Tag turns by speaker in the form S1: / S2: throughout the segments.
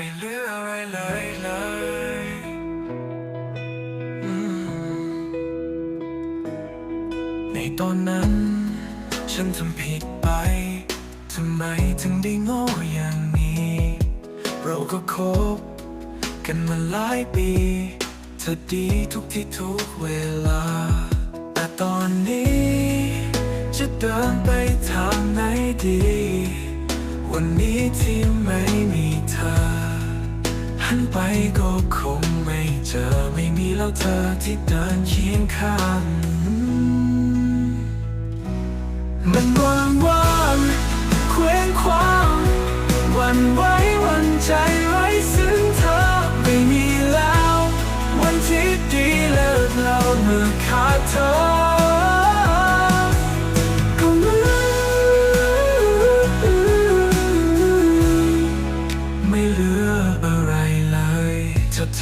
S1: ไม่เหลืออะไรเลยเลยในตอนนั้น ฉันทำผิดไปทำไมถึงได้โง่อย่างนี้ เราก็คบกันมาหลายปีเธอดีทุกที่ทุกเวลา แต่ตอนนี้ จะเดินไปทางไหนดี วันนี้ที่ไม่มีเธอ หันไปก็คงไม่เจอไม่มีแล้วเธอที่เดินเคียงข้าง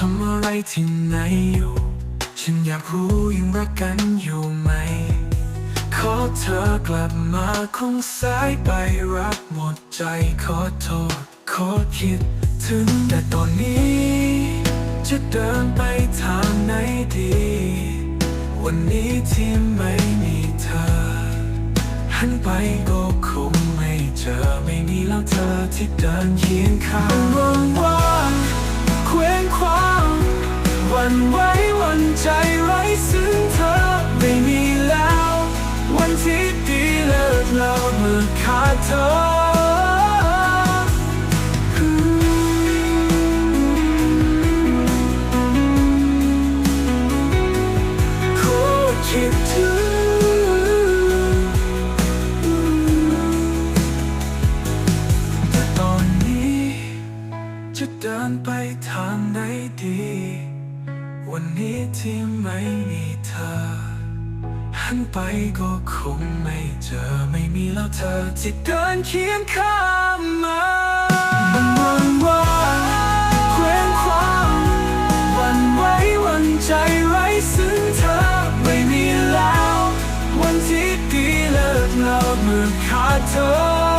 S1: ทำอะไรที่ไหนอยู่ ฉันอยากรู้ยังรักกันอยู่ไหม ขอเธอกลับมาคงสายไปรักหมดใจขอโทษขอคิดถึงแต่ตอนนี้ จะเดินไปทางไหนดี วันนี้ที่ไม่มีเธอ หันไปก็คงไม่เจอไม่มีแล้วเธอที่เดินเคียงข้างว่างว่าง ความวันไว้วันใจไร้ซึ่งเธอไม่มีแล้ว วันที่ดีเลิกเราเมื่อขาดเธอ จะเดินไปทางไหนดี วันนี้ที่ไม่มีเธอ หันไปก็คงไม่เจอไม่มีแล้วเธอที่เดินเคียงข้างมามันวนว่าเคว้งคว้างวันไว้วันใจไร้ซึ่งเธอไม่มีแล้ว วันที่ดีเลิกเราเมื่อขาดเธอ